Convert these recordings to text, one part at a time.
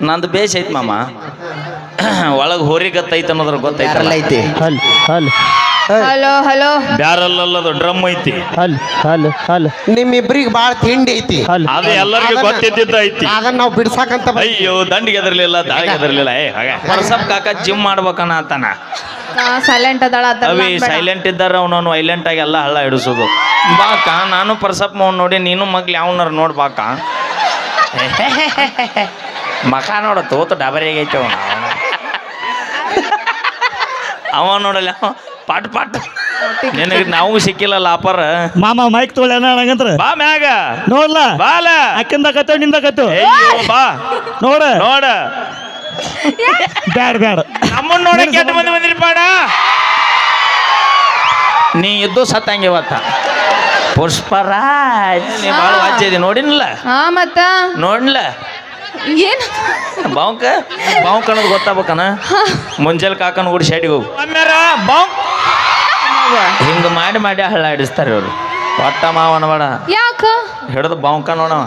ನಂದು ಬೇಸ್ ಐತ್ ಮಾಮ. ಒಳಗೆ ಹೋರಿ ಗತ್ತೈತೆ ಅನ್ನೋದ್ರ ಗೊತ್ತೈತಲ್ಲ. ಐತಿ. ಹಲ್ ಹಲ್. Hello hello. ಬ್ಯಾರಲ್ ಅಲ್ಲದು ಡ್ರಮ್ ಐತಿ. ಹಲ್ ಹಲ್ ಹಲ್. ನಿಮ್ಮಿಬ್ರಿಗೆ ಬಾಳ ತಿಂಡಿ ಐತಿ. ಹಲ್. ಅದು ಎಲ್ಲರಿಗೂ ಗೊತ್ತಿದ್ದಿದ್ದ ಐತಿ. ಅದನ್ನ ನಾವು ಬಿಡ್ಸಾಕಂತ. ಅಯ್ಯೋ ದಂಡಿಗೆ ಎದರ್ಲಿಲ್ಲ ದಾಳಿಗೆ ಎದರ್ಲಿಲ್ಲ ಏ ಹಾಗೆ. ಪರ್ಸಪ್ ಕಾಕ ಜಿಮ್ ಮಾಡ್ಬೇಕನ್ನ ಆತನ. ಸೈಲೆಂಟ್ ಅದಾಳ ಅವಿ ಸೈಲೆಂಟ್ ಇದ್ದಾರ ಅವನವನು ವೈಲೆಂಟ್ ಆಗಿ ಎಲ್ಲ ಹಳ್ಳ ಹಿಡಿಸೋದು. ಬಾಕ ನಾನು ಪರ್ಸಪ್ ಮೌನ್ ನೋಡಿ ನೀನು ಮಗ್ಲಿ ಯಾವನಾರ ನೋಡ್ ಬಾಕ ಮಕ ನೋಡ ತೋತ ಡಬರಿಯಾಗೈತೆ ಅವನು. ಅವ ನೋಡಲ್ಲ ಅವ ಪಾಟ್ ಪಾಟ್. ನಿನಗೆ ನಾವು ಸಿಕ್ಕಿಲ್ಲ ಲಾಪರ್. ಮಾಮ ಮೈಕ್ ತೊಳೆನ ನಂಗಂತ್ರ ಬಾ ಮ್ಯಾಗ. ನೋಡ್ಲ? ಬಾಲ. ಅಕ್ಕಿಂದ ಕತ್ತು ನಿಂದ ಕತ್ತು ಅಯ್ಯೋ ಬಾ. ನೋಡ. ನೋಡ. ಬ್ಯಾಡ ಬ್ಯಾಡ. ನಮ್ಮನ್ನ ನೋಡ ಕೆಟ್ಟ ಮಂದಿ ಬಂದಿರಿ ಪಾಡ? ನೀ ಇದ್ದು ಸತ್ತಂಗೆ ಇವತ್ತ. ಪುಷ್ಪರಾಜ್. ನೀ ಭಾಳ ವಾಜ್ಯ ನೋಡಿನಲ್ಲ ಹಾ ಮತ್ತ? ನೋಡ್ಲ? ಏನ್? ಬಾವುಕ? ಬಾಂಕ್ ಅನ್ನೋದು ಗೊತ್ತಾಗ್ಬೇಕನ? ಮುಂಜಾನೆ ಕಾಕನ ಕೂಡ ಶೆಡಿಗೆ ಹೋಗು. ಹಿಂಗ ಮಾಡಿ ಮಾಡಿ ಹಳ್ಳ ಹಿಡಿಸ್ತಾರೆ ಇವರು. ಒಟ್ಟ ಮಾವ ಅನ್ಬೇಡ. ಯಾಕ? ಹಿಡಿದು ಬಾಂಕ ನೋಡವ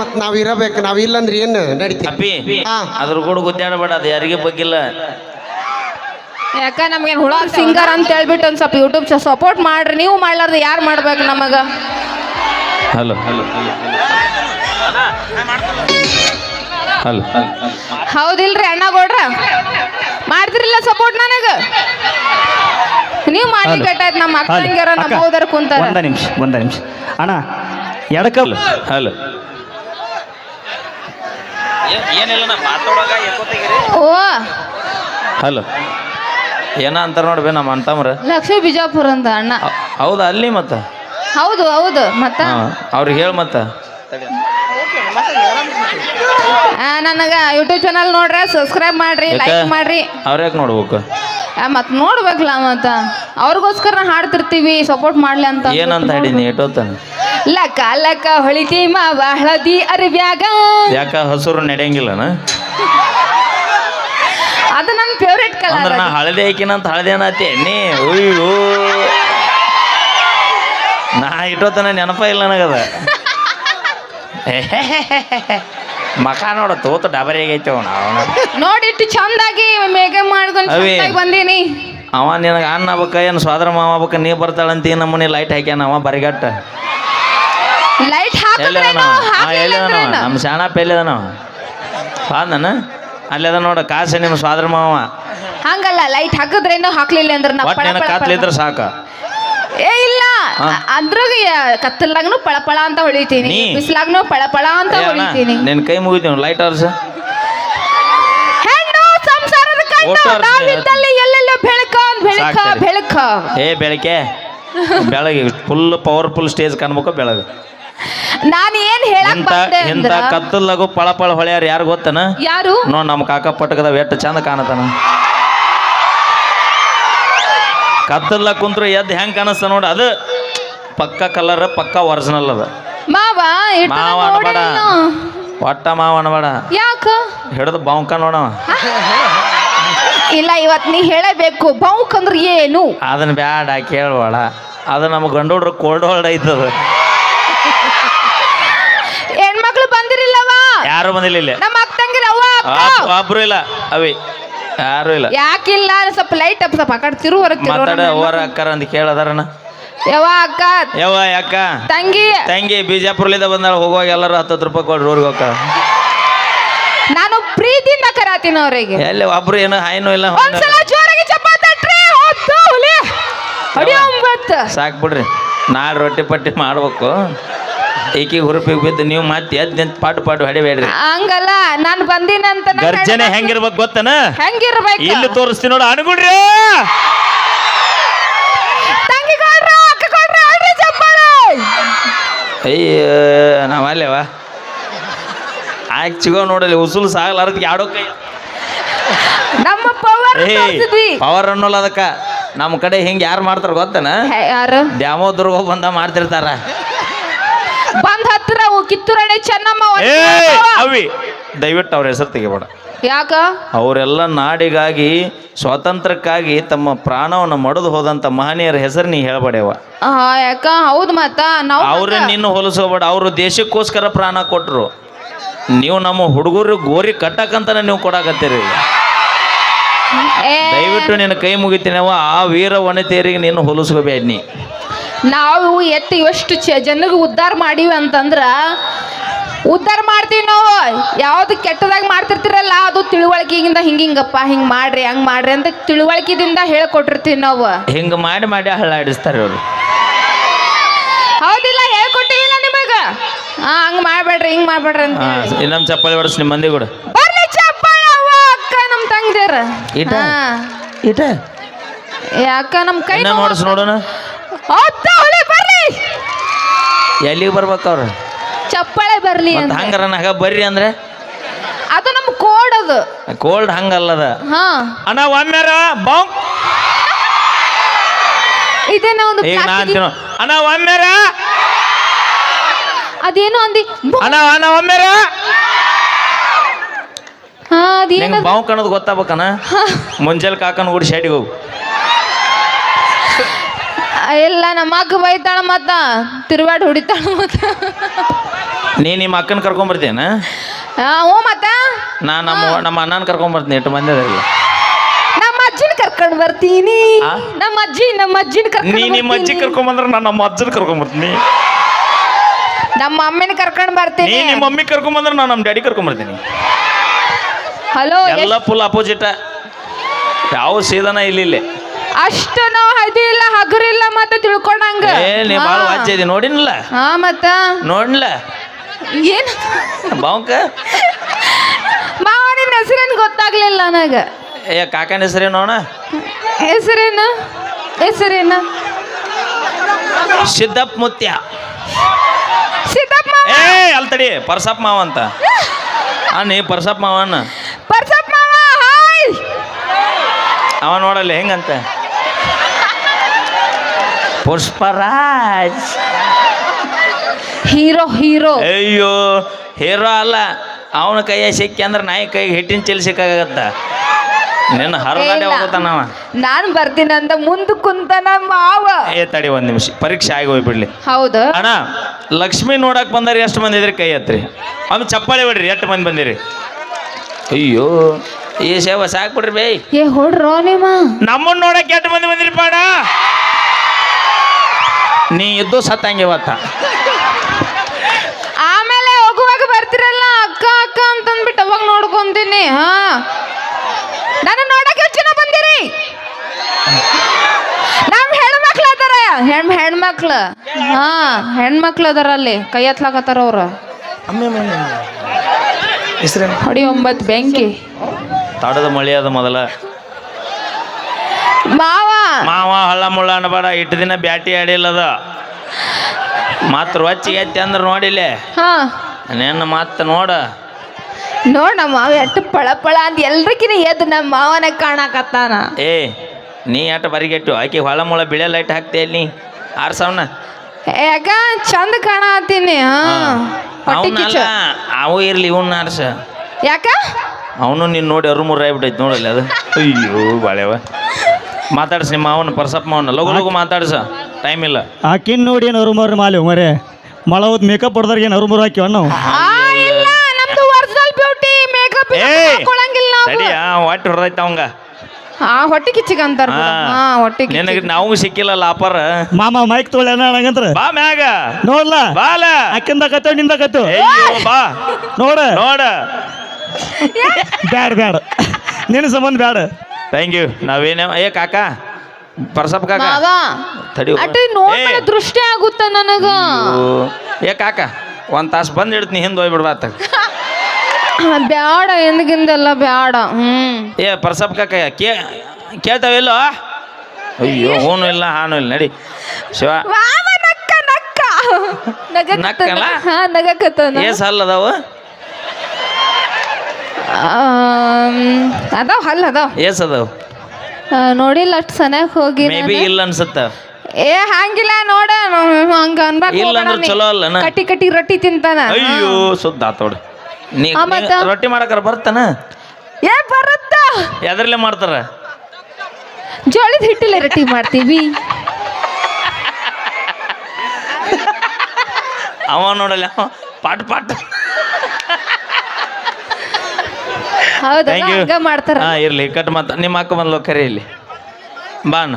ಮತ್ ನಾವ್ ಇರಬೇಕು ನಾವ್ ಇಲ್ಲಂದ್ರೆ ಏನು ನಡೀತಿ? ಅಪ್ಪಿ ಹಾ. ಅದ್ರ ಕೂಡ ಗುದ್ದಾಡಬೇಡ ಅದು ಯಾರಿಗೆ ಬಗ್ಗಿಲ್ಲ. ಯಾಕ ನಮ್ಗೆ ಹುಳ ಸಿಂಗರ್ ಅಂತ ಹೇಳ್ಬಿಟ್ಟು ಒಂದ್ ಸ್ವಲ್ಪ ಯೂಟ್ಯೂಬ್ ಸಪೋರ್ಟ್ ಮಾಡ್ರಿ. ನೀವು ಮಾಡ್ಲಾರ್ದ ಯಾರು ಮಾಡ್ಬೇಕು ನಮಗ? Hello hello. ಹಲೋ ಹೌದಿಲ್ರಿ ಅಣ್ಣ ಗೌಡ್ರ? ಮಾಡ್ತಿರ್ಲಿಲ್ಲ ಸಪೋರ್ಟ್ ನನಗ? ನೀವು ಮಾಡಿ ಕಟ್ಟಾಯ್ತು ನಮ್ಮ ಅಕ್ಕ ಹಲೋ. ತಂಗಿಯರ ನಮ್ಮ ಹೌದರ ಕುಂತಾರ. ಒಂದ ನಿಮಿಷ ಒಂದ ನಿಮಿಷ. ಅಣ್ಣ ಎಡಕ ಹಲೋ ಏನಿಲ್ಲ ನಾ ಮಾತಾಡೋಗ ಓ. ಹಲೋ. ಏನ ಅಂತಾರ ನೋಡ್ಬೇ ನಮ್ಮ ಅಂತಮ್ರ ಲಕ್ಷ್ಮೀ ಬಿಜಾಪುರ ಅಂತ ಅಣ್ಣ. ಹೌದಾ ಅಲ್ಲಿ ಮತ್ತ? ಹೌದು ಹೌದು ಮತ್ತ? ಅವ್ರಿಗೆ ಹೇಳ ಮತ್ತ. ನನಗ ಯೂಟ್ಯೂಬ್ ಚಾನಲ್ ನೋಡ್ರಿ ಸಬ್ಸ್ಕ್ರೈಬ್ ಮಾಡ್ರಿ ಲೈಕ್ ಮಾಡ್ರಿ. ಅವ್ರ್ಯಾಕೆ ನೋಡ್ಬೇಕು? ಮತ್ ನೋಡ್ಬೇಕಲ್ಲ ಮತ್ತ. ಅವ್ರಿಗೋಸ್ಕರ ಹಾಡ್ತಿರ್ತೀವಿ ಸಪೋರ್ಟ್ ಮಾಡ್ಲಿ ಅಂತ ಏನಂತ ಹೇಳೀನಿ ಎಷ್ಟೊತ್ತಾನ ಲಕ್ಕ ಲಕ್ಕ ಹೊಳಿತಿ ಮಾವ ಹಳದಿ ಅರಿವ್ಯಾಗ. ಯಾಕ ಹಸುರು ನಡೆಯಂಗಿಲ್ಲನ? ಅದು ನನ್ನ ಫೇವ್ರೇಟ್ ಕಲರ್ ನಾ ಹಳದಿ ಹಾಕಿನಂತ ಹಳದಿ ಅನ್ನತಿ ನೀ ಅಯ್ಯೋ ನಾ ಇಟ್ಟೋತನ ನೆನಪ ಇಲ್ಲ ನನಗದ. ಮಕ ನೋಡ ತೋತ ಡಬರಿ ಆಗೈತೆ ಅವನ ಅವನ. ನೋಡಿಟ್ಟು ಚಂದಾಗಿ ಮೇಕಪ್ ಮಾಡ್ಕೊಂಡು ಅವಿ. ಚಂದಾಗಿ ಬಂದೀನಿ. ಅವ ನಿನಗೆ ಅನ್ನ ಆಗ್ಬೇಕ ಏನು ಸ್ವಾದ್ರ ಮಾವ ಆಗ್ಬೇಕ ನೀ ಬರ್ತಾಳಂತ ಈ ನಮ್ಮನೆ ಲೈಟ್ ಹಾಕ್ಯಾನ ಅವ ಬರಿಗಟ್ಟ. ಲೈಟ್ ಹಾಕಿದ್ರೆ ಎಲ್ಲಿದನವ? ಹಾ ಎಲ್ಲಿದನವ? ನಮ್ಮ ಶಾಣಪ್ಪ ಎಲ್ಲಿದನವ? ಹಾದನ ಅಲ್ಲಿದ ನೋಡ ಕಾಸೆ ನಿಮ್ಮ ಸ್ವಾದ್ರ ಮಾವ. ಹಂಗಲ್ಲ ಲೈಟ್ ಹಾಕಿದ್ರೇನು ಹಾಕ್ಲಿಲ್ಲ ಅಂದ್ರೆ ನಾ ಒಟ್ಟು ನಿನಗೆ. ಕತ್ಲಿದ್ರ ಸಾಕ. ಏ ಇಲ್ಲ. ಅದ್ರಾಗ ಕತ್ತಲ್ದಾಗನು ಪಳ ಪಳ ಅಂತ ಹೊಳಿತೀನಿ. ನೀ? ಬಿಸಿಲಾಗ್ನು ಪಳ ಪಳ ಅಂತ ಹೊಳಿತೀನಿ. ನಿನ್ ಕೈ ಮುಗಿತೀನಿ. ಲೈಟ್ ಆರ್ಸ. ಹೆಣ್ಣು ಸಂಸಾರದ ಕಣ್ಣು. ನಾವಿದ್ದಲ್ಲಿ ಎಲ್ಲೆಲ್ಲ ಬೆಳಕ ಬೆಳಕ. ಬೆಳಕ. ಏ ಬೆಳಕೆ. ಬೆಳಗ್ಗೆ ಫುಲ್ ಪವರ್ಫುಲ್ ಸ್ಟೇಜ್ ಕಾಣ್ಬೇಕು ಬೆಳಗ್ಗೆ ನಾನು ಏನ್ ಹೇಳಕ್ ಇಂಥ ಬಂದೆ ಇಂಥ ಅಂದ್ರ ಕತ್ತಲಾಗು ಪಳ ಪಳ ಹೊಳ್ಯಾರ ಯಾರು ಗೊತ್ತನ? ಯಾರು? ನೋ ನಮ್ಮ ಕಾಕ ಪಟ್ಟಕದ ಎಷ್ಟು ಚಂದ ಕಾಣತಾನ. ಕತ್ತಲ್ಲ ಕುಂತ್ರು ಎದ್ದು ಹೆಂಗ್ ಕಾಣಿಸ್ತ ನೋಡ ಅದು ಪಕ್ಕ ಕಲರ್ ಪಕ್ಕ ಒರಿಜಿನಲ್ ಅದ. ಮಾವ ಇಟ್ಟು ಮಾವ ಅನ್ಬೇಡ. ಒಟ್ಟ ಮಾವ ಅನ್ಬೇಡ. ಯಾಕ? ಹಿಡಿದು ಬಾಂಕ ನೋಡ ಇಲ್ಲ ಇವತ್ ನೀ ಹೇಳಬೇಕು ಬೌಕ್ ಅಂದ್ರೆ ಏನು? ಅದನ್ನ ಬ್ಯಾಡ ಕೇಳ್ಬೇಡ. ಅದು ನಮ್ಮ ಗಂಡು ಹುಡ್ರು ಕೋಲ್ಡ್ ಹೋಲ್ಡ್ ಐತದ. ಹೆಣ್ಮಕ್ಳು ಬಂದಿರಿಲ್ಲವಾ? ಯಾರು ಬಂದಿಲ್ಲ ಇಲ್ಲಿ. ನಮ್ಮ ಅಕ್ಕ ತಂಗಿರ ಅವ್ವ ಅಕ್ಕ. ಒಬ್ರು ಇಲ್ಲ ಅವಿ. ಯಾರು ಇಲ್ಲ. ಯಾಕಿಲ್ಲ ಸ್ವಲ್ಪ ಲೈಟ್ ಅಪ್ ಸ್ವಲ್ಪ ಆ ಕಡೆ ತಿರು ಹೊರಗೆ ಮಾತಾಡ ಅಕ್ಕರ ಅಂತ ಕೇಳದಾರಣ ಯವ್ವ ಅಕ್ಕ. ಯವ್ವ ಅಕ್ಕ. ತಂಗಿ. ತಂಗಿ ಬಿಜಾಪುರ್ಲಿಂದ ಬಂದಾಳ ಹೋಗುವಾಗ ಎಲ್ಲರೂ ಹತ್ತತ್ತು ರೂಪಾಯಿ ಕೊಡ್ರಿ ಊರಿಗೆ ಅಕ್ಕ ನಾನು ಪ್ರೀತಿಯಿಂದ ಕರಾತೀನಿ ಅವರಿಗೆ. ಎಲ್ಲಿ ಒಬ್ರು ಏನು ಹೈನು ಇಲ್ಲ ಸಾಕ್ಬಿಡ್ರಿ ಒಂದ್ಸಲ ಜೋರಾಗಿ ಚಪ್ಪಾಳೆ ತಟ್ರಿ ಹೊತ್ತು ಹುಲಿ. ಹೊಡಿ ಒಂಬತ್ತು. ಸಾಕ್ ಬಿಡ್ರಿ. ನಾಳೆ ರೊಟ್ಟಿ ಪಟ್ಟಿ ಮಾಡ್ಬೇಕು. ಈಕಿಗೆ ಹುರುಪಿಗೆ ಬಿದ್ದು ನೀವು ಮತ್ತೆ ಎದ್ದು ನಿಂತು ಪಾಟು ಪಾಟು ಹಡಿಬೇಡ್ರಿ. ಹಂಗಲ್ಲ ನಾನು ಬಂದಿನಂತ ಗರ್ಜನೆ ಹೆಂಗಿರ್ಬೇಕು ಗೊತ್ತನ? ಹೆಂಗಿರ್ಬೇಕು? ಇಲ್ಲಿ ತೋರಿಸ್ತೀನಿ ನೋಡು ಚಪ್ಪಾಳೆ! ಅಯ್ಯ ನಾವಲ್ಲೇವ ಆಯ್ಕೆ ಚಿಗೋ ನೋಡಲಿ ಉಸುಲು ಸಾಗಲಾರದ್ ಯಾಡೋ ಕೈ. ನಮ್ಮ ಪವರ್ ತೋರಿಸಿದ್ವಿ. ಪವರ್ ಅನ್ನೋಲ್ಲ ಅದಕ್ಕ. ನಮ್ಮ ಕಡೆ ಹಿಂಗೆ ಯಾರು ಮಾಡ್ತಾರ ಗೊತ್ತನ? ಯಾರು? ಡ್ಯಾಮೋ ದುರ್ಗ ಬಂದ ಮಾಡ್ತಿರ್ತಾರ. ಬಂದ್ ಹತ್ರ ಕಿತ್ತೂರಾಣಿ ಚೆನ್ನಮ್ಮ ಒಂದ್ ಏ ಹೇಳ್ತಾವ. ಅವಿ. ದಯವಿಟ್ಟು ಅವ್ರ ಹೆಸರು ತೆಗಿಬೇಡ. ಯಾಕ? ಅವರೆಲ್ಲ ನಾಡಿಗಾಗಿ ಸ್ವಾತಂತ್ರ್ಯಕ್ಕಾಗಿ ತಮ್ಮ ಪ್ರಾಣವನ್ನು ಮಡಿದು ಹೋದಂತ ಮಹನೀಯರ ಹೆಸರು ನೀ ಹೇಳ್ಬೇಡವ ಆ, ಯಾಕ? ಹೌದ್ ಮತ್ತ? ನಾವು ಅವ್ರೇ ನಿನ್ನ ಹೋಲಿಸೋಬೇಡ ಅವರು ದೇಶಕ್ಕೋಸ್ಕರ ಪ್ರಾಣ ಕೊಟ್ಟರು ನೀವು ನಮ್ಮ ಹುಡುಗರು ಗೋರಿ ಕಟ್ಟಕ್ಕಂತಾನೆ ನೀವು ಕೊಡಾಕತ್ತೀರಿ. ಏ. ದಯವಿಟ್ಟು ನಿನ್ನ ಕೈ ಮುಗಿತೀನವ ಆ ವೀರ ವನಿತೆಯರಿಗೆ ನೀನು ಹೋಲಿಸ್ಕೋಬೇಡ. ನೀ ನಾವು ಎತ್ತಿ ಎಷ್ಟು ಚ ಜನರಿಗೆ ಉದ್ಧಾರ ಮಾಡೀವಿ ಅಂತಂದ್ರೆ ಉದ್ಧಾರ ಮಾಡ್ತೀವಿ ನಾವು. ಯಾವ್ದು ಕೆಟ್ಟದಾಗ ಮಾಡ್ತಿರ್ತಿರಲ್ಲ ಅದು ತಿಳುವಳಿಕೆಯಿಂದ ಹಿಂಗ ಹಿಂಗಪ್ಪ ಹಿಂಗ ಮಾಡ್ರಿ ಹಂಗ್ ಮಾಡ್ರಿ ಅಂತ ತಿಳುವಳಿಕೆದಿಂದ ಹೇಳ್ಕೊಟ್ಟಿರ್ತೀವಿ ನಾವು. ಹಿಂಗೆ ಮಾಡಿ ಮಾಡಿ ಹಳ್ಳಾಡಿಸ್ತಾರೆ ಅವರು. ಹೌದಿಲ್ಲ ಹೇಳ್ಕೊಟ್ಟಿವಿಲ್ಲ ನಿಮಗ? ಹಾ ಹಂಗ್ ಮಾಡ್ಬೇಡ್ರಿ ಹಿಂಗ್ ಮಾಡ್ಬೇಡ್ರಿ ಅಂತ ಹೇಳಿ. ಇನ್ನೊಂದು ಚಪ್ಪಲಿ ಹೊಡಿಸ್ ನಿಮ್ಮ ಮಂದಿ ಕೂಡ. ಬರ್ಲಿ ಚಪ್ಪಾಳ ಅವ್ವ ಅಕ್ಕ ನಮ್ ತಂಗ್ದಿರ? ಹಾ. ಇಟ ಯಾಕ ನಮ್ ಕೈ ನೋಡೋಣ. ಹೌದಾ, ಎಲ್ಲಿಗೆ ಬರ್ಬೇಕು ಅವ್ರು? ಚಪ್ಪಾಳೆ ಬರ್ಲಿ ಅಂತ ಹಂಗಾರ ನಗ ಬರ್ರಿ ಅಂದ್ರೆ? ಅದು ನಮ್ ಕೋಲ್ಡ್ ಅದು. ಕೋಲ್ಡ್ ಹಂಗಲ್ಲದ ಹಾ. ಅಣ್ಣ ಒಮ್ಮೆರ ಬಾಂಕ್. ಇದೇನ ಒಂದು ಈಗ ನಾ plastic- ಅಂತೀನೋ ಅಣ್ಣ ಒಮ್ಮೆರ. ಅದೇನೋ ಅಂದಿ ಬ- ಅಣ್ಣ ಅಣ್ಣ ಒಮ್ಮೆರ. ಹಾ ನಿಂಗೆ ಅದೇನದು ಬಾಂಕ್ ಅನ್ನೋದು ಗೊತ್ತಾಗ್ಬೇಕನ ಮುಂಜಾನೆ ಕಾಕನ ಶೆಡಿಗೆ ಹೋಗು. ಇಲ್ಲ ನಮ್ಮ ಅಕ್ಕ ಬೈತಾಳ ಮತ್ತ ತಿರುವಾಡಿ ಹೊಡಿತಾಳ ಮತ್ತ. ನೀ ನಿಮ್ಮ ಅಕ್ಕನ ಕರ್ಕೊಂಬರ್ತೇನ ಹಾ ಹ್ಞೂ ಮತ್ತ. ನಾ ನಮ್ಮ ನಮ್ಮ ಅಣ್ಣನ ಕರ್ಕೊಂಬರ್ತೀನಿ ಎಷ್ಟು ಮಂದಿ ಅದಾರಿಲ್ಲ ನಮ್ಮ ಅಜ್ಜಿನ ಕರ್ಕೊಂಡು ಬರ್ತೀನಿ. ಆ? ನಮ್ಮ ಅಜ್ಜಿ ನಮ್ಮ ಅಜ್ಜಿನ ನೀ ಕರ್ಕೊಂಡ್ ನಿಮ್ಮ ಅಜ್ಜಿ ಬರ್ತೀನಿ. ಕರ್ಕೊಂಬಂದ್ರೆ ನಾನು ನಮ್ಮ ಅಜ್ಜನ ಕರ್ಕೊಂಬರ್ತೀನಿ ನಮ್ಮ ಅಮ್ಮನ ಕರ್ಕೊಂಡ್ ನೀ ಬರ್ತೀನಿ ನಿಮ್ಮ ಮಮ್ಮಿ ಕರ್ಕೊಂಬಂದ್ರೆ ನಾನು ನಮ್ಮ ಡ್ಯಾಡಿ ಕರ್ಕೊಂಬರ್ತೀನಿ ಹಲೋ ಎಲ್ಲ ಫುಲ್ ಅಪೋಸಿಟ್ ಯಾವ ಸೀದನ ಇಲ್ಲಿ ಇಲ್ಲಿ. ಅಷ್ಟು ನಾವು ಇದು ಇಲ್ಲ ಹಗುರು ಇಲ್ಲ ಮತ್ತೆ ತಿಳ್ಕೊಂಡಂಗ. ಏ ನೀ ಭಾಳ ವಾಚ್ಯ ಇದೆ ನೋಡಿನಲ್ಲ ಹಾ ಮತ್ತ? ನೋಡ್ಲ ಏನು? ಬಾಂಕ ಮಾವ ನಿನ್ನ ಹೆಸರೇನು ಗೊತ್ತಾಗ್ಲಿಲ್ಲ ನನಗ. ಏ ಕಾಕನ ಹೆಸರೇನು ನೋಡ ಹೆಸರೇನು? ಹೆಸರೇನು? ಸಿದ್ದಪ್ಪ ಮುತ್ಯ. ಸಿದ್ದಪ್ಪ ಮಾವ. ಏ ಅಲ್ಲಿ ತಡಿ ಪರ್ಸಪ್ಪ ಮಾವ ಅಂತ. ಅನ್ನಿ ಪರ್ಸಪ್ಪ ಮಾವನ? ಪರ್ಸಪ್ಪ ಮಾವ ಹಾಯ್. ಅವ ನೋಡಲ್ಲ ಹೆಂಗಂತ? ಪುಷ್ಪರಾಜ್. Hero hero. ಅಯ್ಯೋ ಹೀರೋ ಅಲ್ಲ. ಅವನ ಕೈಯ ಸಿಕ್ಕಿ ಅಂದ್ರೆ ನಾಯಿ ಕೈಗೆ ಹಿಟ್ಟಿನ ಚೆಲ್ಲಿ ಸಿಕ್ಕಾಗತ್ತ. ನಿನ್ನ ಹರದಾಡಿ ಹೋಗ್ತಾನವ ನಾನು ಬರ್ತೀನಿ ಅಂತ ಮುಂದ್ ಕುಂತನ ಮಾವ. ಏ ತಡಿ ಒಂದು ನಿಮಿಷ. ಪರೀಕ್ಷೆ ಆಗಿ ಹೋಗ್ಬಿಡ್ಲಿ ಹೌದು. ಅಣ್ಣ ಲಕ್ಷ್ಮಿ ನೋಡಕ್ ಬಂದಾರ ಎಷ್ಟು ಮಂದಿ ಇದ್ರಿ ಕೈ ಹತ್ರಿ ಅವ್ನು ಚಪ್ಪಾಳೆ ಬಿಡ್ರಿ ಎಷ್ಟು ಮಂದಿ ಬಂದಿರಿ? ಅಯ್ಯೋ ಈ ಸೇವ ಸಾಕ್ಬಿಡ್ರಿ ಬೇ. ಏ ಹೊಡ್ರೋ ನಿಮ್ಮ ನಮ್ಮನ್ನ ನೋಡಕ್ ಎಷ್ಟು ಮಂದಿ ಬಂದಿರಿ ಪಾಡ? ನೀ ಇದ್ದು ಸತ್ತಂಗೆ ಇವತ್ತ. ಆಮೇಲೆ ಹೋಗುವಾಗ ಬರ್ತಿರಲ್ಲ ಅಕ್ಕ ಅಕ್ಕ ಅಂತಂದ್ಬಿಟ್ಟು ಅವಾಗ ನೋಡ್ಕೊಂತೀನಿ ಹಾ. ನಾನು ನೋಡಕ್ಕೆ ಎಷ್ಟು ಜನ ಬಂದಿರಿ? ನಮ್ಮ ಹೆಣ್ಮಕ್ಳು ಅದಾರ. ಹೆಣ್ ಹೆಣ್ಮಕ್ಳು ಹಾ ಹೆಣ್ಮಕ್ಳು ಅದಾರ ಅಲ್ಲಿ ಕೈ ಹತ್ಲಾಕತ್ತಾರ ಅವ್ರು. ಹೊಡಿ ಒಂಬತ್ತು ಬೆಂಕಿ. ತಾಡದ ಮಳೆ ಅದ ಮೊದಲ. ಮಾವ. ಮಾವ ಹಳ್ಳ ಮುಳ್ಳ ಅನ್ಬೇಡ ಇಟ್ಟು ದಿನ ಬ್ಯಾಟಿ ಆಡಿಲ್ಲದ. ಮಾತ್ರ ರೊಚ್ಚಿ ಎತ್ತಿ ಅಂದ್ರೆ ನೋಡಿಲ್ಲೇ ಹಾ. ನೆನ್ನ ಮತ್ತೆ ನೋಡ. ನೋಡ್ ನಮ್ಮ ಮಾವ ಎಷ್ಟು ಪಳ ಪಳ ಅಂತ ಎಲ್ರಿಗಿನ ಎದ್ದು ನಮ್ಮ ಮಾವನ ಕಾಣಕತ್ತಾನ. ಏ ನೀ ಆಟ ಬರಿಗೆಟ್ಟು ಆಕಿ ಹೊಳ ಮುಳ ಬಿಳೆ ಲೈಟ್ ಹಾಕ್ತೆ ನೀ ಆರ್ಸವನ? ಯಾಕ ಚಂದ ಕಾಣತ್ತೀನಿ ಹತ್ತೀನಿ ಅವನಲ್ಲ ಅವು ಇರ್ಲಿ ಇವನ್ನ ಆರ್ಸ. ಯಾಕ? ಅವನು ನೀನು ನೋಡಿ ಅರು ಮೂರು ಆಗ್ಬಿಟ್ಟೈತಿ ನೋಡಲ್ಲ ಅದು. ಅಯ್ಯೋ ಬಾಳೆವ ಮಾತಾಡ್ಸ ನಿಮ್ಮ ಅವನ ಪರ್ಸಪ್ಪ ಮಾವನ. ಲಗು ಲಗು ಮಾತಾಡ್ಸ. ಟೈಮ್ ಇಲ್ಲ. ಆಕಿನ್ ನೋಡಿ ಏನು ಅರುಮರ್ ಮಾಲಿ ಮರೆ. ಮಳ ಹೋದ್ ಮೇಕಪ್ ಹೊಡೆದಾಗ ಏನು ಅರುಮರ್ ಹಾಕಿವ ನಾವು ಆ ಇಲ್ಲ ನಮ್ದು ಒರಿಜಿನಲ್ ಬ್ಯೂಟಿ ಮೇಕಪ್ ಏಯ್! ಹಾಕೊಳಂಗಿಲ್ಲ ನಾವು. ತಡಿ ಆ ಹೊಟ್ಟೆ ಹೊಡೆದೈತೆ ಅವಂಗ. ಆ ಹೊಟ್ಟಿ ಕಿಚ್ಚಿಗೆ ಅಂತಾರ ಹಾ. ನಿನಗೆ ನಾವು ಸಿಕ್ಕಿಲ್ಲ ಲಾಪರ್. ಮಾಮ ಮೈಕ್ ಬಾ ಮ್ಯಾಗ. ನೋಡ್ಲ? ಬಾಲ. ಅಕ್ಕಿಂದ ಕತ್ತು ನಿಂದ ಕತ್ತು? ಅಯ್ಯೋ ಬಾ. ನೋಡ. ನೋಡ. ಬ್ಯಾಡ ಬ್ಯಾಡ. ನಿನ್ನ ಸಂಬಂಧ ಬ್ಯಾಡ. ಥ್ಯಾಂಕ್ ಯು ನಾವೇನೇ ಏ ಕಾಕ. ಪರ್ಸಪ್ ಕಾಕ. ಮಾವ ತಡಿ ನೋಡ್ಮೇಲೆ ದೃಷ್ಟಿ ಆಗುತ್ತ ನನಗ? ಅಯ್ಯೋ. ಏ ಕಾಕ ಒಂದ್ ತಾಸು ಬಂದ್ ಇಡ್ತೀನಿ ಹಿಂದೆ ಹೋಗ್ಬಿಡ್ಬಾತ ಬ್ಯಾಡ ಎಂದಗಿಂದೆಲ್ಲ ಬ್ಯಾಡ. ಹ್ಮ್. ಏ ಪರ್ಸಪ್ ಕಾಕ ಕೇ ಕೇಳ್ತಾವಿಲ್ಲೋ ಅಯ್ಯೋ ಹೂನು ಇಲ್ಲ ಹಾನು ಇಲ್ಲ ನಡಿ. ಶಿವ. ಮಾವ ನಕ್ಕ ನಕ್ಕ. ನಗಕತ್ತಾನ. ನಕ್ಕಲ್ಲ? ಹಾ ನಗಕತ್ತಾನ. ಏಸ್ ಹಲ್ಲದಾವು ಆಮ್, ಅದಾವ್ ಹಲ್ ಅದಾವ. ಏಸ್ ಅದಾವು. ನೋಡಿಲ್ಲ ಅಷ್ಟು ಸನ್ಯಾಗ ಹೋಗಿ ಮೇಬಿ ಇಲ್ಲ ಅನ್ಸುತ್ತ. ಏ ಹಂಗಿಲ್ಲ ನೋಡ ಹಂಗ ಅನ್ಬೇಕು ಇಲ್ಲ ಅಂದ್ರೆ ಚಲೋ ಅಲ್ಲನ? ಕಟ್ಟಿ ಕಟ್ಟಿ ರೊಟ್ಟಿ ತಿಂತಾನ. ಅಯ್ಯೋ ಸುದ್ದ ಆತೋಡು ನೀ ಆ, ಮತ್ತ? ನೀ ರೊಟ್ಟಿ ಮಾಡಕರ ಬರ್ತಾನ ಏ ಬರುತ್ತ. ಎದ್ರಲ್ಲೇ ಮಾಡ್ತಾರ? ಜೋಳದ ಹಿಟ್ಟಲ್ಲಿ ರೊಟ್ಟಿ ಮಾಡ್ತೀವಿ. ಅವ ನೋಡಲ್ಲ ಅವ ಪಾಟ್ ಪಾಟ್. ಹೌದಲ್ಲ? You. ಹಂಗ ಮಾಡ್ತಾರ. ಹಾ ಇರ್ಲಿ ಕಟ್ ಮಾತ ನಿಮ್ಮ ಅಕ್ಕ ಬಂದ್ಲು ಕರಿ ಇಲ್ಲಿ. ಬಾಣ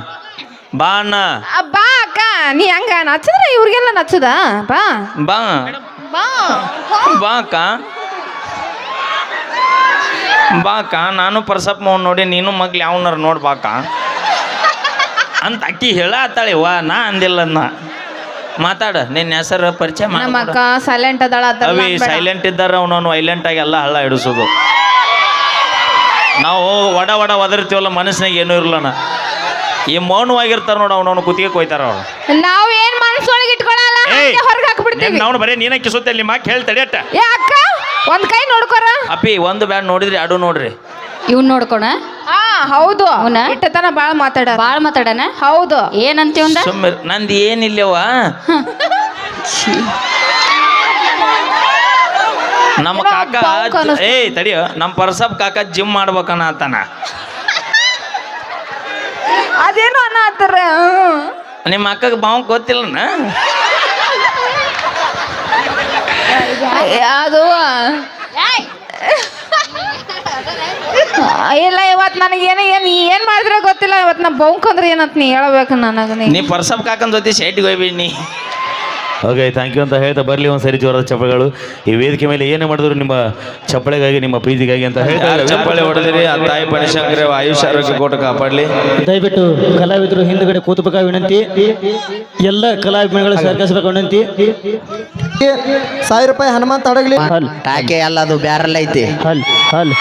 ಬಾಣ. ಆ, ಬಾ ಅಕ್ಕ ನೀ ಹಂಗ ನಚ್ಚದ್ರ ಇವ್ರಿಗೆಲ್ಲ ನಚ್ಚದ? ಬಾ. ಬಾ. ಬಾ. ಬಾ ಅಕ್ಕ. ಬಾ ಅಕ್ಕ ನಾನು ಪರ್ಸಪ್ಪ ಮೌನ್ ನೋಡಿ ನೀನು ಮಗ್ಲು ಯಾವನಾರ ನೋಡ್ ಬಾಕ ಅಂತ ಅಕ್ಕಿ ಹೇಳ ಆತಾಳೆ ವಾ ನಾ ಅಂದಿಲ್ಲ ನಾ ಮಾತಾಡ ನಿನ್ನ ಹೆಸರು ಪರಿಚಯ ನಮ್ಮ ಮಾಡ ಅಕ್ಕ ಸೈಲೆಂಟ್ ಅದಾಳ ಅದೆಲ್ಲ ಅವಿ ಸೈಲೆಂಟ್ ಇದ್ದಾರ ಅವನವನು ವೈಲೆಂಟ್ ಆಗಿ ಎಲ್ಲ ಹಳ್ಳ ಹಿಡಿಸೋದು. ನಾವು ಒಡ ಒಡ ಒದರ್ತೀವಲ್ಲ ಮನಸ್ಸಿನಾಗ ಏನೂ ಇರಲ್ಲಣ್ಣ ಈ ಮೌನವಾಗಿರ್ತಾರ ನೋಡು ಅವನವನು ಕುತ್ತಿಗೆ ಕೊಯ್ತಾರ ಅವ್ರು. ನಾವ್ ಏನ್ ಮನಸ್ಸೊಳಗೆ ಇಟ್ಕೊಳಲ್ಲ ಏಯ್ ಹೊರಗೆ ಹಾಕ್ಬಿಡ್ತೀವಿ. ನಾವು ಬರೀ ನೀನ ಕಿಸುತ್ತೆ ನಿಮ್ಮ ಅಕ್ಕ ಹೇಳ್ತಡಿ ಅಟ್ಟ. ಏ ಅಕ್ಕ ಒಂದ್ ಕೈ ನೋಡ್ಕೊರ? ಅಪ್ಪಿ ಒಂದು ಬ್ಯಾಂಡ್ ನೋಡಿದ್ರಿ ಅಡು ನೋಡ್ರಿ. ಇವ್ ನೋಡ್ಕೊಣ? ಹಾ ಹೌದು. ಅವ್ನ? ಇಟ್ಟತನ ಬಾಳ ಮಾತಾಡ. ಬಾಳ್ ಮಾತಾಡನ? ಹೌದು. ಏನಂತೀವಂದ ಸುಮ್ಮನೆ ನಂದು ಏನಿಲ್ಲವ. ನಮ್ಮ ಕಾಕ ಏ ಏಯ್ ತಡಿಯೋ ನಮ್ಮ ಪರ್ಸಪ್ ಕಾಕ ಜಿಮ್ ಮಾಡ್ಬೇಕನ್ನ ಆತನ. ಅದೇನು ಅನ್ನ ಹತ್ತಾರ ನಿಮ್ಮ ಅಕ್ಕಗೆ ಬಾವು ಗೊತ್ತಿಲ್ಲನ? ಅದು ಇಲ್ಲ ಇವತ್ ನನಗೆ ಏನ ಏನು ಏನು ಮಾಡಿದ್ರೆ ಗೊತ್ತಿಲ್ಲ. ಇವತ್ತು ನಾ ಬೌಂಕಂದ್ರೆ ಏನಂತ ನೀ ಹೇಳ್ಬೇಕು ನನಗ ನೀ. ನೀ ಪರ್ಸಪ್ ಕಾಕನ್ ಜೊತೆ ಶೈಟಿಗೆ ಹೋಗ್ಬಿಡಿ ನೀ. ಓಕೆ ಥ್ಯಾಂಕ್ ಯು ಅಂತ ಹೇಳ್ತಾ ಬರಲಿ ಒಂದು ಸರಿ ಜೋರದ ಚಪ್ಪಳೆಗಳು ಈ ವೇದಿಕೆ ಮೇಲೆ ಏನೇ ಮಾಡಿದ್ರು ನಿಮ್ಮ ಚಪ್ಪಳಿಗಾಗಿ ನಿಮ್ಮ ಪ್ರೀತಿಗಾಗಿ ಅಂತ ಹೇಳ್ತಾ ಯಾರು ಚಪ್ಪಾಳೆ ಹೊಡೆದಿರಿ ಆ ತಾಯಿ ಪಣಿಶಂಕರ ಆಯುಷ್ ಆರೋಗ್ಯ ಕೋಟ ಕಾಪಾಡಲಿ. ದಯವಿಟ್ಟು ಕಲಾವಿದರು ಹಿಂದುಗಡೆ ಕೂತಬೇಕಾ ವಿನಂತಿ. ಎಲ್ಲ ಕಲಾಭಿಮಾನಿಗಳ ಸಹಕರಿಸಬೇಕು ವಿನಂತಿ. ಸಾವಿರ ರೂಪಾಯಿ ಹನುಮಂತ ಅಡಗಲಿ. ಅಲ್ಲ ಅದು ಬ್ಯಾರಲ್ ಐತಿ. ಹಲ್ ಹಲ್.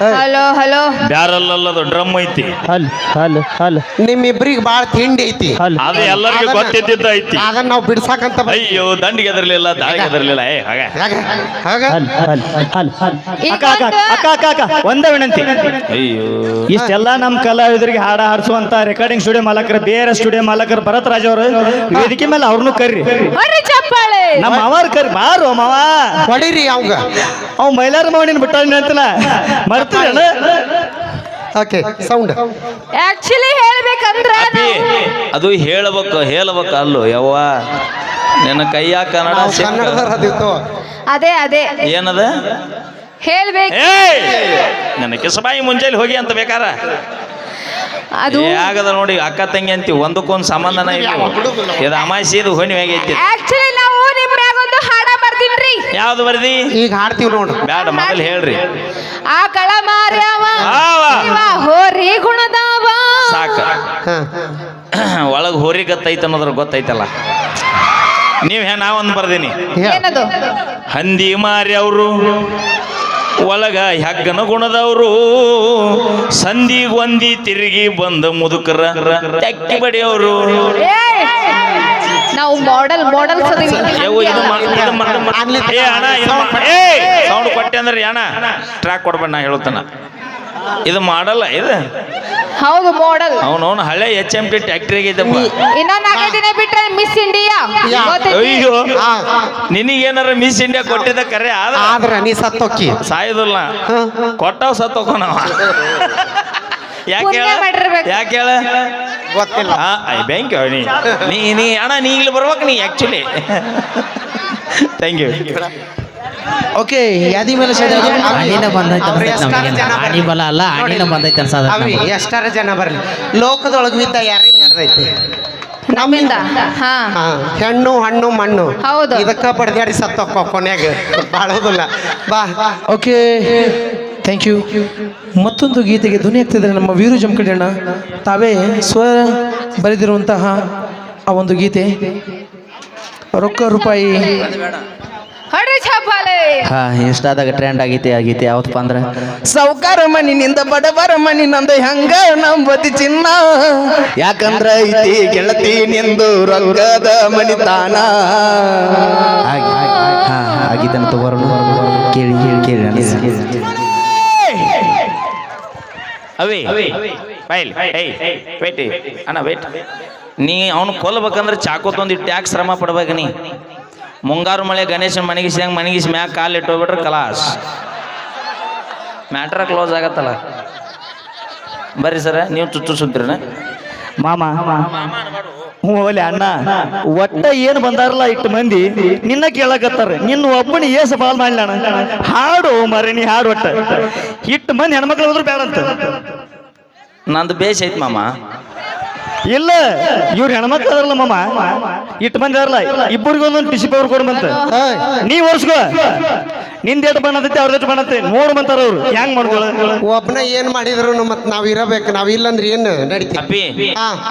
Hello hello. ಬ್ಯಾರಲ್ಲದು ಡ್ರಮ್ ಐತಿ. ಹಲ್ ಹಲ್ ಹಲ್. ನಿಮ್ಮಿಬ್ರಿಗೆ ಬಾಳ ತಿಂಡಿ ಐತಿ. ಅದು ಎಲ್ಲರಿಗೂ ಗೊತ್ತಿದ್ದ ಐತಿ. ಅದನ್ನ ನಾವು ಬಿಡ್ಸಾಕಂತ. ಅಯ್ಯೋ ದಂಡಿಗೆ ಎದರ್ಲಿಲ್ಲ ದಾಳಿಗೆ ಎದರ್ಲಿಲ್ಲ ಏ ಹಾಗ. ಯಾಕ? ಹಾಗ? ಹಲ್ ಹಲ್ ಹಲ್ ಹಲ್. ಅಕ್ಕ ಅಕ್ಕ ಅಕ್ಕ ಅಕ್ಕ ಅಕ್ಕ ಒಂದೇ ವಿನಂತಿ. ಅಯ್ಯೋ. ಇಷ್ಟೆಲ್ಲ ನಮ್ಮ ಕಲಾವಿದರಿಗೆ ಹಾಡ ಹಾಡಿಸುವಂತ ರೆಕಾರ್ಡಿಂಗ್ ಸ್ಟುಡಿಯೋ ಮಾಲಕರು ಬೇರೆ ಸ್ಟುಡಿಯೋ ಮಾಲಕರು ಭರತ್ ರಾಜ್ ಅವರು ವೇದಿಕೆ ಮೇಲೆ ಅವ್ರನ್ನೂ ಕರ್ರಿ. ಬರ್ರಿ ಚಪ್ಪಾಳೆ. ನಮ್ಮ ಮಾವಾರ್ ಕರ್ರಿ ಬಾರು ಮಾವ. ಹೊಡಿರಿ ಅವಂಗ. ಅವ್ ಮೈಲಾರ ಮಾವನಿನ ಬಿಟ್ಟ ಅಂತಲ್ಲ. ಓಕೆ ಸೌಂಡ್ ಆಕ್ಚುಲಿ ಹೇಳ್ಬೇಕಂದ್ರ ಅದು ಹೇಳಬೇಕು ಹೇಳಬೇಕು ಅಲ್ಲು ಯವ್ವ. ನಿನ್ನ ಕೈಯ ಕನ್ನಡ ಅದಿತ್ತು ಅದೇ ಅದೇ. ಏನದ? ಹೇಳ್ಬೇಕು. ನನ್ನ ಕಿಸಬಾಯಿ ಮುಂಜಾನೆ ಹೋಗಿ ಅಂತ ಬೇಕಾರ? ಅದು ಆಗದ ನೋಡಿ ಅಕ್ಕ ತಂಗಿ ಅಂತೀವಿ ಒಂದಕ್ಕೊಂದು ಸಂಬಂಧನ ಇಲ್ಲ ಇದು ಅಮಾಸಿ ಇದು ಹೊಣಿ ಆಕ್ಚುಲಿ ನಾವು ಬರ್ತೀನ್ರಿ ಯಾವ್ದು ಬರ್ದಿ ಈಗ ಹಾಡ್ತೀವಿ ನೋಡ್ರಿ. ಬ್ಯಾಡ ಮೊದಲು ಹೇಳ್ರಿ. ಆ ಕಳ ಮಾರ್ಯಾವ ಆವ. ಇವ ಹೋರಿ ಗುಣದವ. ಸಾಕ. ಹಾ. ಒಳಗೆ ಹೋರಿ ಗತ್ತೈತೆ ಅನ್ನೋದ್ರ ಗೊತ್ತೈತಲ್ಲ. ನೀವು ಹೇ ಒಂದು ಬರ್ದೀನಿ. ಏನದು? ಹಂದಿ ಮಾರಿ ಅವರು ಒಳಗ ಹೆಗ್ಗನ ಗುಣದವರು ಸಂಧಿ ಒಂದಿ ತಿರುಗಿ ಬಂದ ಮುದುಕರ ತೆಕ್ಕಿ ಬಡಿಯವರು. ಏಯ್! ನಾವು ಮಾಡೆಲ್ ಮಾಡೆಲ್ ಅದೀವಿ ಸೌಂಡ್ ಕೊಟ್ಟೆ ಅಂದ್ರೆ ಅಣ್ಣ ಟ್ರ್ಯಾಕ್ ಕೊಡ್ಬೇಡ ನಾ ಹೇಳುತ್ತಾನ ಇದು ಮಾಡಲ್ಲ ಇದು? ಹೌದು ಮಾಡೆಲ್ ಅವನವನು ಹಳೆ ಎಚ್ ಎಂ ಟಿ ಟ್ಯಾಕ್ಟ್ರಿಗೆ ಇದ್ದಪ್ಪ. ಇನ್ನೊಂದ್ ನಾಲ್ಕೈದು ದಿನ ಬಿಟ್ರೆ ಮಿಸ್ ಇಂಡಿಯಾ ಅಯ್ಯೋ. ಹಾ. ನಿನಗೇನಾರ ಮಿಸ್ ಇಂಡಿಯಾ ಕೊಟ್ಟಿದ್ದ ಕರೆ ಆದ್ರೆ? ಆದ್ರ ನೀ ಸತ್ತೋಕ್ಕಿ ಸಾಯುದಿಲ್ಲ. ಕೊಟ್ಟವ್ ಸತ್ತೋಕೋನವ ಯಾಕೆ ಪುಣ್ಯ ಹೇಳ? ಮಾಡಿರ್ಬೇಕು. ಯಾಕೆ ಹೇಳ? ಗೊತ್ತಿಲ್ಲ. ಹಾ ಐ ಬ್ಯಾಂಕ್ ನೀ. ನೀ ನೀ ಅಣ್ಣ ನೀ ಇಲ್ಲಿ ಬರ್ಬೇಕು ನೀ ಆ್ಯಕ್ಚುಲಿ ಥ್ಯಾಂಕ್ ಯು ಓಕೆ ಯಾದಿ ಮೇಲೆ ಸೈಡ್ ಬಂದೈತೆ ಅವ್ರು ಎಷ್ಟಾರು. ಜನ ಬರ್ಲಿ. ಬಲ ಅಲ್ಲ ನೋಡಿ. ಬಂದೈತೆ ಅನ್ಸದ ಅವಿ ಎಷ್ಟಾರ ಜನ ಬರ್ಲಿ? ಲೋಕದೊಳಗ ಬಿದ್ದ ಯಾರಿಂದ ನಡೆದೈತಿ? ನಮ್ಮಿಂದ. ಹಾ. ಹಾ ಹೆಣ್ಣು ಹಣ್ಣು ಮಣ್ಣು. ಹೌದು. ಇದಕ್ಕ ಬಡ್ದ್ಯಾಡಿ ಸತ್ತೋಕ್ಕ ಕೊನೆಗೆ. ಬಾಳೋದಿಲ್ಲ. ಬಾ. ಓಕೆ ಥ್ಯಾಂಕ್ ಯು ಮತ್ತೊಂದು ಗೀತೆಗೆ ಧ್ವನಿ ಆಗ್ತಿದ್ದಾರೆ ನಮ್ಮ ವೀರು ಜಮಖಂಡಣ್ಣ ತಾವೇ ಸ್ವ ಬರೆದಿರುವಂತಹ ಆ ಒಂದು ಗೀತೆ. ರೊಕ್ಕ ರೂಪಾಯಿ. ಎಷ್ಟಾದಾಗ ಹಾ ಟ್ರೆಂಡ್ ಆಗೈತಿ ಆಗಿತಿ. ಗೀತೆ ಯಾವತ್ತಪ್ಪ ಅಂದ್ರೆ? ಸೌಕಾರ ಮನಿನಿಂದ ಬಡವರ ಮನಿ ನಂದ ಹೆಂಗ ನಂಬತಿ ಚಿನ್ನ. ಯಾಕಂದ್ರ ಐತಿ ಗೆಳತಿ ನಿಂದು ರೊಕ್ಕದ ಮನಿ ತಾನ. ಗೀತನ ತಗೋರೋಣ. ಕೇಳಿ ಕೇಳಿ ಕೇಳಿ. ಅವಿ ಫೈಲ್. ಏಯ್ ವೇಟ್. ಅಣ್ಣ ವೇಟ್. ನೀ ಅವನು ಕೊಲ್ಲಬೇಕಂದ್ರೆ ಚಾಕೋತೊಂದು ಯಾಕೆ ಶ್ರಮ ಪಡ್ಬೇಕು ನೀ. ಮುಂಗಾರು ಮಳೆ ಗಣೇಶನ ಮನಗಿಸಿದಂಗೆ ಮನಗಿಸಿ ಮ್ಯಾಗ ಕಾಲು ಇಟ್ಟೋಗ್ಬಿಟ್ರೆ ಕಲಾಸ್. ಮ್ಯಾಟ್ರ ಕ್ಲೋಸ್ ಆಗತ್ತಲ್ಲ. ಬರ್ರಿ ಸರ ನೀವು ಚುಚ್ಚು ಸುತ್ತಿರನ ಮಾಮ. ಹ್ಞೂ ಅಣ್ಣ. ಒಟ್ಟ ಏನು ಬಂದಾರಲ್ಲ ಇಟ್ಟು ಮಂದಿ? ನಿನ್ನ ಕೇಳಕತ್ತಾರ. ನಿನ್ನ ಒಬ್ಬನ ಏಸ ಬಾಲ್ ಮಾಡ್ಲಣ್ಣ ಹಾಡು ಮರೆ ನೀ ಹಾಡು ಒಟ್ಟ. ಇಟ್ಟು ಮಂದಿ ಹೆಣ್ಮಕ್ಳು ಹೋದ್ರು ಬೇಡ ಅಂತ ನಂದು ಬೇಸ ಐತ್ ಮಾಮ. ಇಲ್ಲ ಇವ್ರ ಹೆಣ್ಮಕ್ಳು ಅದಾರಲ್ಲ ಮಾಮ. ಇಟ್ಟು ಮಂದಿ ಅದಾರಲ್ಲ ಇಬ್ಬರಿಗೂ ಒಂದೊಂದು ಟಿಸಿ ಪೇಪರ್ ಕೊಡು ಬಂತ. ನೀ ಓರ್ಸ್ಕೋ ನಿಂದ ಎಟ್ ಬಣ್ಣತೈತಿ ಅವ್ರ ಎಟ್ ಬಣ್ಣತ್ತೆ ನೋಡ್ ಬಂತಾರ ಅವ್ರು. ಹೆಂಗ್ ಮಾಡ್ಕೊಳ್ಳ ಒಬ್ನ ಏನ್ ಮಾಡಿದ್ರು ಮತ್ ನಾವ್ ಇರಬೇಕು ನಾವ್ ಇಲ್ಲಂದ್ರೆ ಏನ್ ನಡೀತಿ? ಅಪ್ಪಿ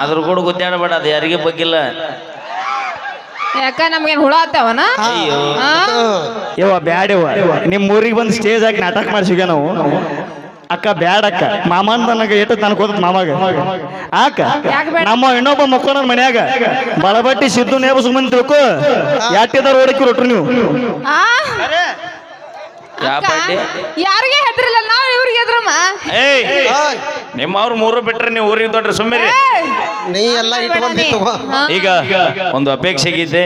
ಅದ್ರ ಕೂಡ ಗುದ್ದಾಡಬೇಡ ಅದು ಯಾರಿಗೆ ಬಗ್ಗಿಲ್ಲ. ಯಾಕ ನಮ್ಗೇನ್ ಹುಳ ಆತಾವನ? ಯವ್ವ ಬ್ಯಾಡವ್ವ ನಿಮ್ಮ ಊರಿಗೆ ಬಂದು ಸ್ಟೇಜ್ ಹಾಕಿ ನಾಟಕ ಮಾಡಿಸಿಗ ನಾವು? ಅಕ್ಕ ಬ್ಯಾಡಕ್ಕ ಮಾಮನ್ ನನಗೆ ಏಟ ತನಕ ಹೋದ ಮಾಮಾಗ. ಆಕ? ನಮ್ಮ ಇನ್ನೊಬ್ಬ ಮಕ್ಕಳ ಮನ್ಯಾಗ ಬಳಬಟ್ಟಿ ಸಿದ್ದು ನೇಬ ಸುಮ್ಮನೆ ತಿಳ್ಕೊ ಯಾಟಿದಾರ ಓಡಕ್ಕಿ ರೊಟ್ರು ನೀವು. ಯಾರಿಗೆ ಹೆದ್ರಿಲ್ಲ ನಾವು ಇವ್ರಿಗೆ ಹೆದ್ರಮ್ಮ ಏಯ್ ನಿಮ್ಮವ್ರು ಮೂರು ಬಿಟ್ರೆ ನೀವು ಊರಿಗೆ ದೊಡ್ಡ ಸುಮ್ಮಿರಿ ನೀ ಎಲ್ಲ ಇಟ್ಕೊಂಡಿತ್ತು ಈಗ ಒಂದು ಅಪೇಕ್ಷೆಗಿದ್ದೆ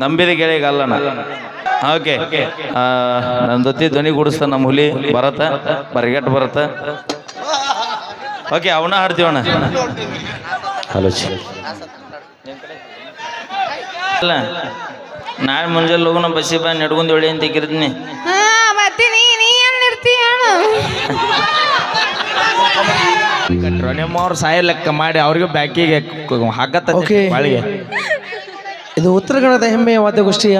ನಂಬಿದ ಗೆಳೆಗಲ್ಲ ಓಕೆ ನನ್ನ ಜೊತೆ ಧ್ವನಿ ಗುಡಿಸ್ತ ನಮ್ಮ ಹುಲಿ ಬರತ್ತ? ಬರಿಗಟ್ ಬರತ್ತ? ಓಕೆ ಅವನ ಹಾಡ್ತೀವಣ್ಣ ಹಲೋ ಅಲ್ಲ ನಾಳೆ ಮುಂಜಾನೆ ಹೋಗೋಣ ಬಸ್ಸಿ ಬಾ ನಡ್ಕೊಂಡು ಒಳ್ಳೆ ಅಂತ ಇಕ್ಕಿರ್ತೀನಿ. ನಿಮ್ಮವ್ರು ಸಾಯ ಲೆಕ್ಕ ಮಾಡಿ ಅವ್ರಿಗೆ ಬ್ಯಾಕಿಗೆ ಹಾಕತ್ತ ಇದು ಉತ್ತರ ಕನ್ನಡದ ಹೆಮ್ಮೆಯ ವಾದ್ಯಗೋಷ್ಠಿಯ